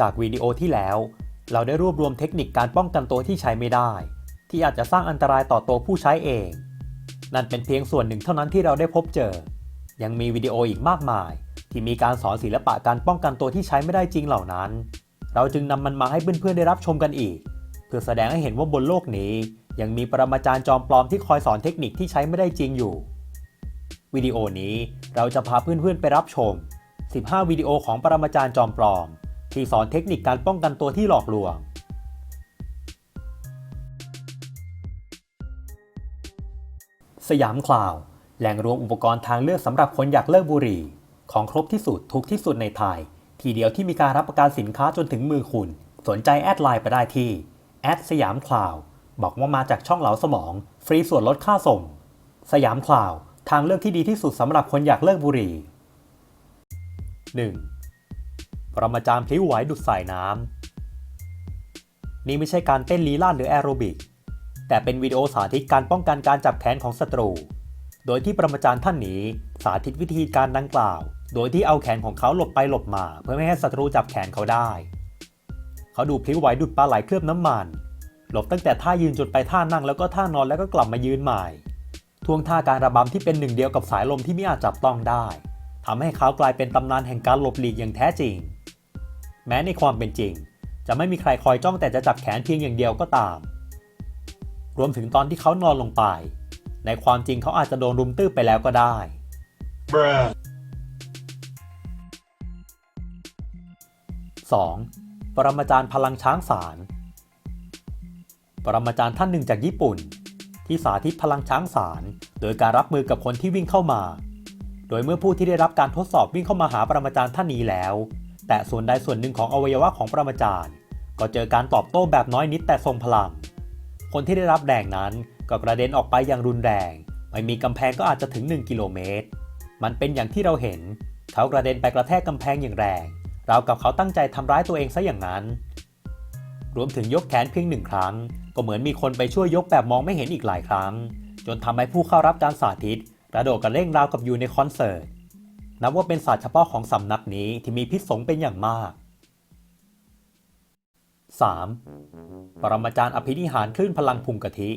จากวิดีโอที่แล้ว เราได้รวบรวมเทคนิคการป้องกันตัวที่ใช้ไม่ได้ ที่อาจจะสร้างอันตรายต่อตัวผู้ใช้เอง นั่นเป็นเพียงส่วนหนึ่งเท่านั้นที่เราได้พบเจอ ยังมีวิดีโออีกมากมาย ที่มีการสอนศิลปะการป้องกันตัวที่ใช้ไม่ได้จริงเหล่านั้น เราจึงนำมันมาให้เพื่อนๆได้รับชมกันอีก เพื่อแสดงให้เห็นว่าบนโลกนี้ ยังมีปรมาจารย์จอมปลอมที่คอยสอนเทคนิคที่ใช้ไม่ได้จริงอยู่วิดีโอนี้เราจะพาเพื่อนๆไปรับชม 15 วิดีโอของปรมาจารย์จอมปลอม ที่สอนเทคนิคการป้องกันตัวที่หลอกลวง สยามคลาว แหล่งรวมอุปกรณ์ทางเลือกสำหรับคนอยากเลิกบุหรี่ ของครบที่สุดทุกที่สุดในไทย ทีเดียวที่มีการรับประกันสินค้าจนถึงมือคุณ สนใจแอดไลน์ไปได้ที่แอดสยามคลาวบอกว่ามาจากช่องเหลาสมอง ฟรีส่วนลดค่าส่ง สยามคลาว ทางเลือกที่ดีที่สุดสำหรับคนอยากเลิกบุหรี่ 1. ปรมาจารย์พลิ้วไหวดุดสายน้ำ นี่ไม่ใช่การเต้นลีลาดหรือแอโรบิก แต่เป็นวิดีโอสาธิตการป้องกันการจับแขนของศัตรู โดยที่ปรมาจารย์ท่านนี้สาธิตวิธีการดังกล่าว โดยที่เอาแขนของเขาหลบไปหลบมา เพื่อไม่ให้ศัตรูจับแขนเขาได้ เขาดูพลิ้วไหวดุดปลาไหลเคลือบน้ำมัน หลบตั้งแต่ท่ายืนจนไปท่านั่งแล้วก็ท่านอนแล้วก็กลับมายืนใหม่ท่วงท่าการระบำที่เป็นหนึ่งเดียวกับสายลมที่ไม่อาจจับต้องได้ทำให้เขากลายเป็นตำนานแห่งการหลบหลีกอย่างแท้จริง แม้ในความเป็นจริง จะไม่มีใครคอยจ้องแต่จะจับแขนเพียงอย่างเดียวก็ตาม รวมถึงตอนที่เขานอนลงไป ในความจริงเขาอาจจะโดนรุมตื้อไปแล้วก็ได้ Bruh. 2. ปรมาจารย์พลังช้างสาร ปรมาจารย์ท่านหนึ่งจากญี่ปุ่น ที่สาธิตพลังช้างสาร โดยการรับมือกับคนที่วิ่งเข้ามา โดยเมื่อผู้ที่ได้รับการทดสอบวิ่งเข้ามาหาปรมาจารย์ท่านนี้แล้ว แต่ส่วนใดส่วนหนึ่งของอวัยวะของปรมาจารย์ ก็เจอการตอบโต้แบบน้อยนิดแต่ทรงพลัง คนที่ได้รับแรงนั้นก็กระเด็นออกไปอย่างรุนแรง ไม่มีกำแพงก็อาจจะถึง 1 กิโลเมตร มันเป็นอย่างที่เราเห็น เขากระเด็นไปกระแทกกำแพงอย่างแรงราวกับเขาตั้งใจทำร้ายตัวเองซะอย่างนั้น รวมถึงยกแขนเพียงหนึ่งครั้ง ก็เหมือนมีคนไปช่วยยกแบบมองไม่เห็นอีกหลายครั้ง จนทำให้ผู้เข้ารับการสาธิตกระโดดกระเร่งราวกับอยู่ในคอนเสิร์ต นับว่าเป็นศาสตร์เฉพาะของสำนักนี้ที่มีพิษสงเป็นอย่างมาก 3. ปรมาจารย์อภินิหารคลื่นพลังพุงกะทิ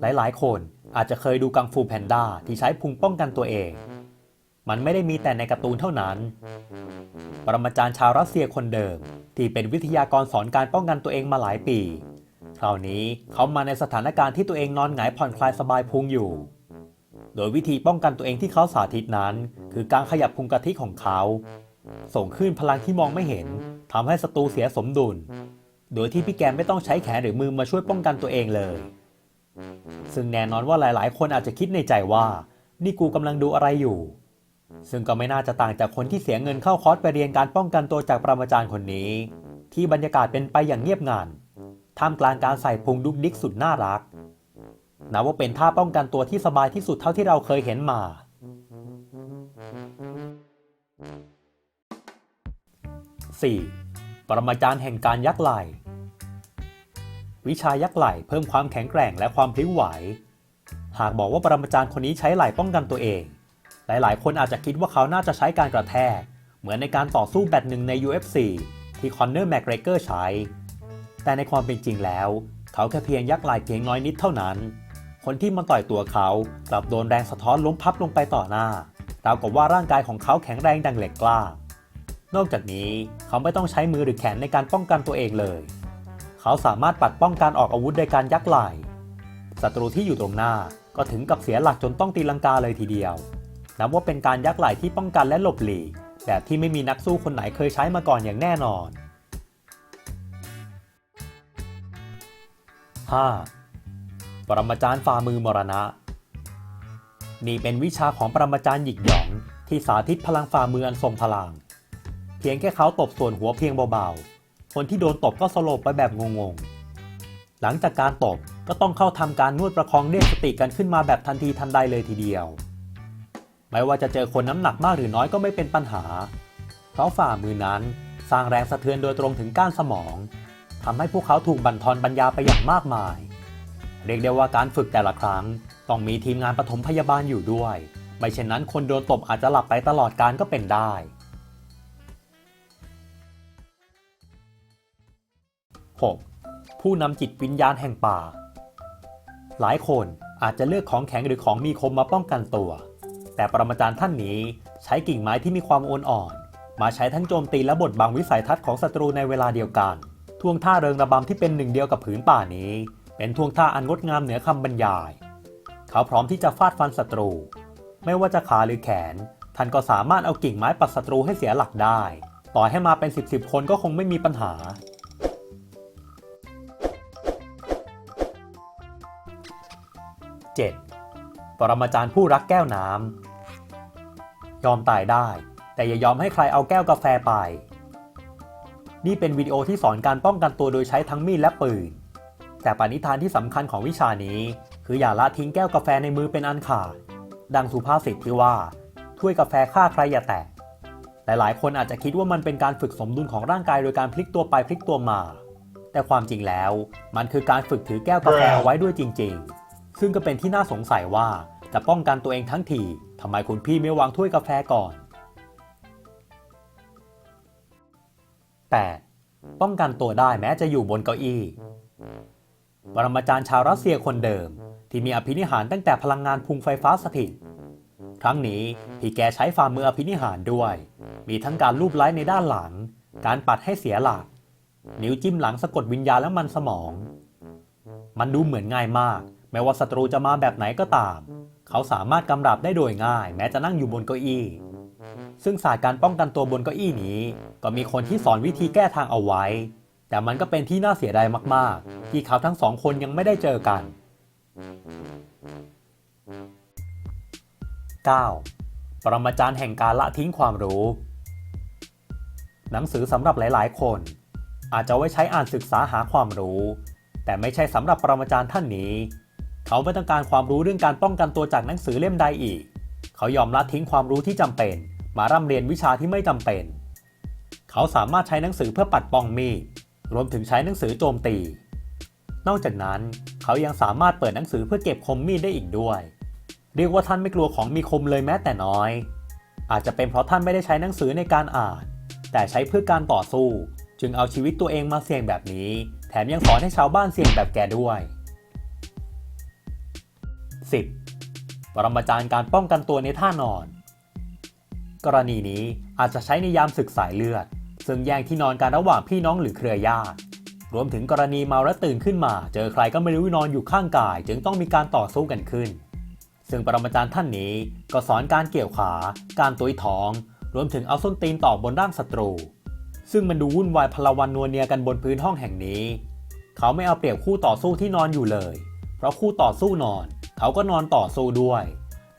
หลายๆ คนอาจจะเคยดูกังฟูแพนด้าที่ใช้พุงป้องกันตัวเอง มันไม่ได้มีแต่ในการ์ตูนเท่านั้น ปรมาจารย์ชาวรัสเซียคนเดิม ที่เป็นวิทยากรสอนการป้องกันตัวเองมาหลายปี คราวนี้เขามาในสถานการณ์ที่ตัวเองนอนหงายผ่อนคลายสบายพุงอยู่ โดยวิธีป้องกันตัวเองที่เขาสาธิตนั้น คือการขยับพุงกะทิของเขา ส่งคลื่นพลังที่มองไม่เห็นทำให้ศัตรูเสียสมดุล โดยที่พี่แกมไม่ต้องใช้แขนหรือมือมาช่วยป้องกันตัวเองเลย ซึ่งแน่นอนว่าหลายๆ คนอาจจะคิดในใจว่า นี่กูกำลังดูอะไรอยู่ ซึ่งก็ไม่น่าจะต่างจากคนที่เสียเงินเข้าคอร์สไปเรียนการป้องกันตัวจากปรมาจารย์คนนี้ ที่บรรยากาศเป็นไปอย่างเงียบงันท่ามกลางการใส่พุงดุกดิกสุดน่ารัก นับว่าเป็นท่าป้องกันตัวที่สบายที่สุดเท่าที่เราเคยเห็นมา 4. ปรมาจารย์แห่งการยักไหล วิชายักไหลเพิ่มความแข็งแกร่งและความพลิ้วไหว หากบอกว่าปรมาจารย์คนนี้ใช้ไหลป้องกันตัวเอง หลายๆ คนอาจจะคิดว่าเขาน่าจะใช้การกระแทก เหมือนในการต่อสู้แบทหนึ่งใน UFC ที่คอนเนอร์แมกเรเกอร์ใช้ แต่ในความเป็นจริงแล้ว เขาแค่เพียงยักไหลเพียงน้อยนิดเท่านั้น คนที่มาต่อยตัวเขากลับโดนแรงสะท้อนล้มพับลงไปต่อหน้าราวกับว่าร่างกายของเขาแข็งแรงดังเหล็กกล้า นอกจากนี้เขาไม่ต้องใช้มือหรือแขนในการป้องกันตัวเองเลย เขาสามารถปัดป้องการออกอาวุธโดยการยักไหล่ศัตรูที่อยู่ตรงหน้าก็ถึงกับเสียหลักจนต้องตีลังกาเลยทีเดียว นับว่าเป็นการยักไหล่ที่ป้องกันและหลบหลีกแบบที่ไม่มีนักสู้คนไหนเคยใช้มาก่อนอย่างแน่นอน 5. ปรมาจารย์ฝ่ามือมรณะ นี่เป็นวิชาของปรมาจารย์หยิกหยองที่สาธิตพลังฝ่ามืออันทรงพลัง เพียงแค่เขาตบส่วนหัวเพียงเบาๆ คนที่โดนตบก็สลบไปแบบงงๆ หลังจากการตบก็ต้องเข้าทำการนวดประคองเรียกสติกันขึ้นมาแบบทันทีทันใดเลยทีเดียว ไม่ว่าจะเจอคนน้ำหนักมากหรือน้อยก็ไม่เป็นปัญหา เพราะฝ่ามือนั้นสร้างแรงสะเทือนโดยตรงถึงก้านสมองทำให้พวกเขาถูกบั่นทอนปัญญาไปอย่างมากมาย เรียกได้ว่าการฝึกแต่ละครั้ง ต้องมีทีมงานปฐมพยาบาลอยู่ด้วย ไม่เช่นนั้นคนโดนตบอาจจะหลับไปตลอดการก็เป็นได้ 6. ผู้นำจิตวิญญาณแห่งป่า หลายคนอาจจะเลือกของแข็งหรือของมีคมมาป้องกันตัว แต่ปรมาจารย์ท่านนี้ใช้กิ่งไม้ที่มีความโอนอ่อน มาใช้ทั้งโจมตีและบทบังวิสัยทัศน์ของศัตรูในเวลาเดียวกัน ท่วงท่าเริงระบำที่เป็นหนึ่งเดียวกับผืนป่านี้ เป็นท่วงท่าอันงดงามเหนือคำบรรยาย เขาพร้อมที่จะฟาดฟันศัตรู ไม่ว่าจะขาหรือแขน ท่านก็สามารถเอากิ่งไม้ปัดศัตรูให้เสียหลักได้ ต่อให้มาเป็น 10บสคนก็คงไม่มีปัญหา 7. ปรมาจารย์ผู้รักแก้วน้ำยอมตายได้ แต่อย่ายอมให้ใครเอาแก้วกาแฟไป นี่เป็นวิดีโอที่สอนการป้องกันตัวโดยใช้ทั้งมีดและปืน แต่ปณิธานที่สำคัญของวิชานี้ คืออย่าละทิ้งแก้วกาแฟในมือเป็นอันขาด ดังสุภาษิตที่ว่า ถ้วยกาแฟฆ่าใครอย่าแตะหลายๆ คนอาจจะคิดว่ามันเป็นการฝึกสมดุลของร่างกายโดยการพลิกตัวไปพลิกตัวมา แต่ความจริงแล้ว มันคือการฝึกถือแก้วกาแฟเอาไว้ด้วยจริง ๆ ซึ่งก็เป็นที่น่าสงสัยว่าจะป้องกันตัวเองทั้งทีทำไมคุณพี่ไม่วางถ้วยกาแฟก่อน 8. ป้องกันตัวได้แม้จะอยู่บนเก้าอี้ ปรมาจารย์ชาวรัสเซียคนเดิม ที่มีอภินิหารตั้งแต่พลังงานพุงไฟฟ้าสถิต ครั้งนี้พี่แกใช้ฝ่ามืออภินิหารด้วย มีทั้งการลูบไล้ในด้านหลัง การปัดให้เสียหลัก นิ้วจิ้มหลังสะกดวิญญาณและมันสมอง มันดูเหมือนง่ายมาก แม้ว่าศัตรูจะมาแบบไหนก็ตาม เขาสามารถกำราบได้โดยง่าย แม้จะนั่งอยู่บนเก้าอี้ซึ่งศาสตร์การป้องกันตัวบนเก้าอี้นี้ ก็มีคนที่สอนวิธีแก้ทางเอาไว้ แต่มันก็เป็นที่น่าเสียดายมาก ๆ ที่เขาทั้งสองคนยังไม่ได้เจอกัน 9. ปรมาจารย์แห่งการละทิ้งความรู้ หนังสือสำหรับหลาย ๆ คน อาจจะไว้ใช้อ่านศึกษาหาความรู้ แต่ไม่ใช่สำหรับปรมาจารย์ท่านนี้ เขาไม่ต้องการความรู้เรื่องการป้องกันตัวจากหนังสือเล่มใดอีก เขายอมละทิ้งความรู้ที่จำเป็น มาร่ำเรียนวิชาที่ไม่จำเป็น เขาสามารถใช้หนังสือเพื่อปัดป้องมีด รวมถึงใช้หนังสือโจมตี นอกจากนั้นเขายังสามารถเปิดหนังสือเพื่อเก็บคมมีดได้อีกด้วย เรียกว่าท่านไม่กลัวของมีคมเลยแม้แต่น้อย อาจจะเป็นเพราะท่านไม่ได้ใช้หนังสือในการอ่าน แต่ใช้เพื่อการต่อสู้ จึงเอาชีวิตตัวเองมาเสี่ยงแบบนี้ แถมยังสอนให้ชาวบ้านเสี่ยงแบบแกด้วย 10. ปรมาจารย์การป้องกันตัวในท่านอน กรณีนี้อาจจะใช้ในยามศึกสายเลือด ซึ่งแย่งที่นอนกันระหว่างพี่น้องหรือเครือญาติ รวมถึงกรณีเมาและตื่นขึ้นมา เจอใครก็ไม่รู้นอนอยู่ข้างกาย จึงต้องมีการต่อสู้กันขึ้น ซึ่งปรมาจารย์ท่านนี้ก็สอนการเกี่ยวขา การตุยท้อง รวมถึงเอาส้นตีนต่อบนร่างศัตรู ซึ่งมันดูวุ่นวายพลวันนัวเนียกันบนพื้นห้องแห่งนี้ เขาไม่เอาเปรียบคู่ต่อสู้ที่นอนอยู่เลย เพราะคู่ต่อสู้นอน เขาก็นอนต่อสู้ด้วย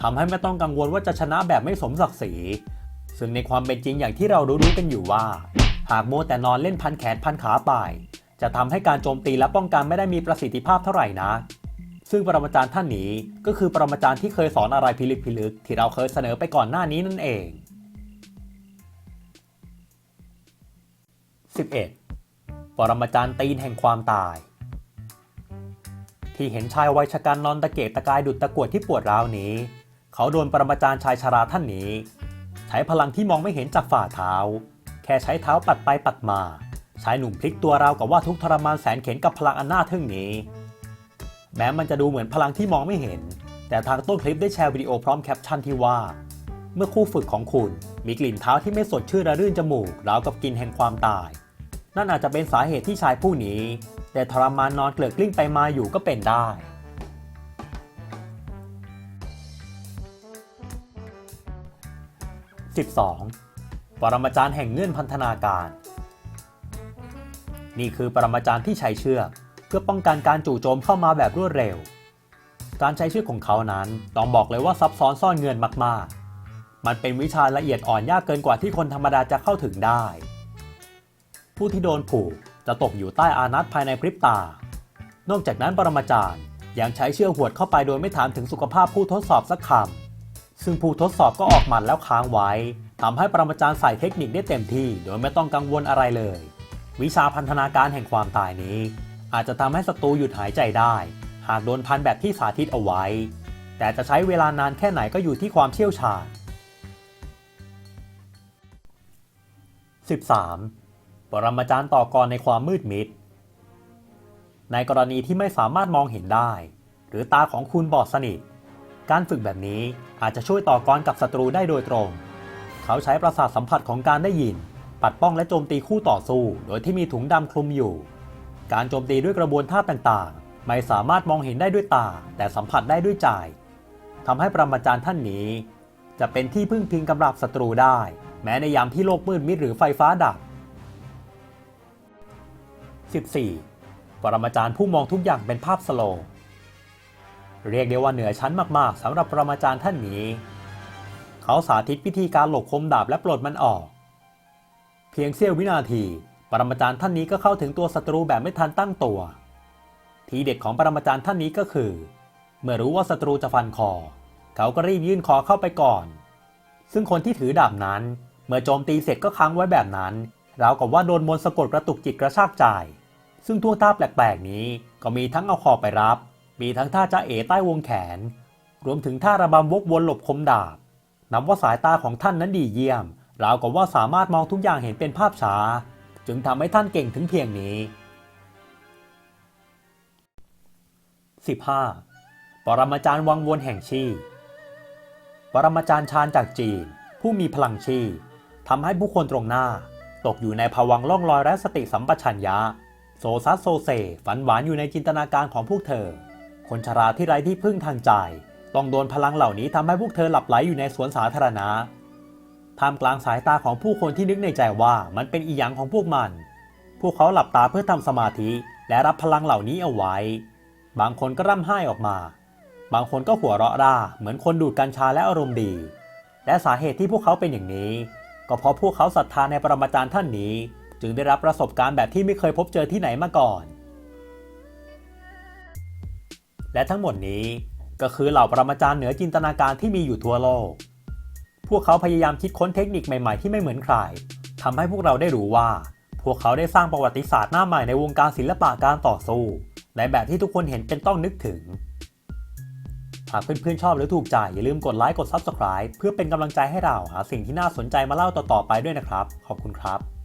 ทำให้ไม่ต้องกังวลว่าจะชนะแบบไม่สมศักดิ์ศรี ซึ่งในความเป็นจริงอย่างที่เรารู้ๆกันอยู่ว่า หากโมวแต่นอนเล่นพันแขนพันขาไป จะทำให้การโจมตีและป้องกันไม่ได้มีประสิทธิภาพเท่าไหร่นะ ซึ่งปรมาจารย์ท่านนี้ก็คือปรมาจารย์ที่เคยสอนอะไรพิลึกพิลึกที่เราเคยเสนอไปก่อนหน้านี้นั่นเอง 11. ปรมาจารย์ตีนแห่งความตาย ที่เห็นชายวัยชะกันนอนตะเกียกตะกายดุดตะกวดที่ปวดร้าวนี้ เขาโดนปรมาจารย์ชายชราท่านนี้ ใช้พลังที่มองไม่เห็นจากฝ่าเท้า แค่ใช้เท้าปัดไปปัดมา ชายหนุ่มพลิกตัวราวกับว่าทุกทรมานแสนเข็นกับพลังอันน่าทึ่งนี้ แม้มันจะดูเหมือนพลังที่มองไม่เห็น แต่ทางต้นคลิปได้แชร์วิดีโอพร้อมแคปชั่นที่ว่า เมื่อคู่ฝึกของคุณมีกลิ่นเท้าที่ไม่สดชื่นระรื่นจมูกราวกับกลิ่นแห่งความตาย นั่นอาจจะเป็นสาเหตุที่ชายผู้นี้ แต่ทรมานนอนเกลือกลิ้งไปมาอยู่ก็เป็นได้ 12. ปรมาจารย์แห่งเงื่อนพันธนาการ นี่คือปรมาจารย์ที่ใช้เชือกเพื่อป้องกันการจู่โจมเข้ามาแบบรวดเร็ว การใช้เชือกของเขานั้นต้องบอกเลยว่าซับซ้อนซ่อนเงินมากๆ มันเป็นวิชาละเอียดอ่อนยากเกินกว่าที่คนธรรมดาจะเข้าถึงได้ ผู้ที่โดนผูกจะตกอยู่ใต้อานัตภายในพริบตา นอกจากนั้นปรมาจารย์ยังใช้เชือกหวดเข้าไปโดยไม่ถามถึงสุขภาพผู้ทดสอบสักคำ ซึ่งผู้ทดสอบก็ออกหมัดแล้วค้างไว้ทำให้ปรมาจารย์ใส่เทคนิคได้เต็มที่ โดยไม่ต้องกังวลอะไรเลย วิชาพันธนาการแห่งความตายนี้ อาจจะทำให้ศัตรูหยุดหายใจได้ หากโดนพันแบบที่สาธิตเอาไว้ แต่จะใช้เวลานานแค่ไหนก็อยู่ที่ความเชี่ยวชาญ 13. ปรมาจารย์ต่อกรในความมืดมิด ในกรณีที่ไม่สามารถมองเห็นได้ หรือตาของคุณบอดสนิท การฝึกแบบนี้อาจจะช่วยต่อกรกับศัตรูได้โดยตรง เขาใช้ประสาทสัมผัสของการได้ยิน ปัดป้องและโจมตีคู่ต่อสู้ โดยที่มีถุงดำคลุมอยู่ การโจมตีด้วยกระบวนท่าต่างๆ ไม่สามารถมองเห็นได้ด้วยตา แต่สัมผัสได้ด้วยใจทำให้ปรมาจารย์ท่านนี้ จะเป็นที่พึ่งพิงกำลับศัตรูได้ แม้ในยามที่โลกมืดมิดหรือไฟฟ้าดับ 14. ปรมาจารย์ผู้มองทุกอย่างเป็นภาพสโลว์ เรียกได้ว่าเหนือชั้นมากๆสำหรับปรมาจารย์ท่านนี้ เขาสาธิตวิธีการหลบคมดาบและปลดมันออก เพียงเสี้ยววินาที ปรมาจารย์ท่านนี้ก็เข้าถึงตัวศัตรูแบบไม่ทันตั้งตัว ทีเด็ดของปรมาจารย์ท่านนี้ก็คือ เมื่อรู้ว่าศัตรูจะฟันคอ เขาก็รีบยื่นคอเข้าไปก่อน ซึ่งคนที่ถือดาบนั้น เมื่อโจมตีเสร็จก็ค้างไว้แบบนั้นราวกับว่าโดนมนต์สะกดกระตุกจิตกระชากใจ ซึ่งท่วงท่าแปลกๆนี้ก็มีทั้งเอาคอไปรับ มีทั้งท่าจะเอ๋ใต้วงแขน รวมถึงท่าระบำวกวนหลบคมดาบนับว่าสายตาของท่านนั้นดีเยี่ยม ราวกับว่าสามารถมองทุกอย่างเห็นเป็นภาพช้า จึงทำให้ท่านเก่งถึงเพียงนี้ 15. ปรมาจารย์วังวนแห่งชีปรมาจารย์ชาญจากจีน ผู้มีพลังชีทำให้ผู้คนตรงหน้า ตกอยู่ในภวังล่องลอยและสติสัมปชัญญะ โซซัสโซเซฝันหวานอยู่ในจินตนาการของพวกเธอ คนชราที่ไร้ที่พึ่งทางใจ ต้องโดนพลังเหล่านี้ทำให้พวกเธอหลับไหลอยู่ในสวนสาธารณะท่ามกลางสายตาของผู้คนที่นึกในใจว่ามันเป็นอีหยังของพวกมัน พวกเขาหลับตาเพื่อทำสมาธิ และรับพลังเหล่านี้เอาไว้ บางคนก็ร่ำไห้ออกมา บางคนก็หัวเราะร่า เหมือนคนดูดกัญชาและอารมณ์ดี และสาเหตุที่พวกเขาเป็นอย่างนี้ ก็เพราะพวกเขาศรัทธาในปรมาจารย์ท่านนี้ จึงได้รับประสบการณ์แบบที่ไม่เคยพบเจอที่ไหนมาก่อน และทั้งหมดนี้ก็คือเหล่าปรมาจารย์เหนือจินตนาการที่มีอยู่ทั่วโลก พวกเขาพยายามคิดค้นเทคนิคใหม่ๆที่ไม่เหมือนใครทำให้พวกเราได้รู้ว่า พวกเขาได้สร้างประวัติศาสตร์หน้าใหม่ในวงการศิลปะการต่อสู้ ในแบบที่ทุกคนเห็นเป็นต้องนึกถึง หากเพื่อนๆชอบหรือถูกใจอย่าลืมกดไลค์กด Subscribe เพื่อเป็นกำลังใจให้เราหาสิ่งที่น่าสนใจมาเล่าต่อๆไปด้วยนะครับ ขอบคุณครับ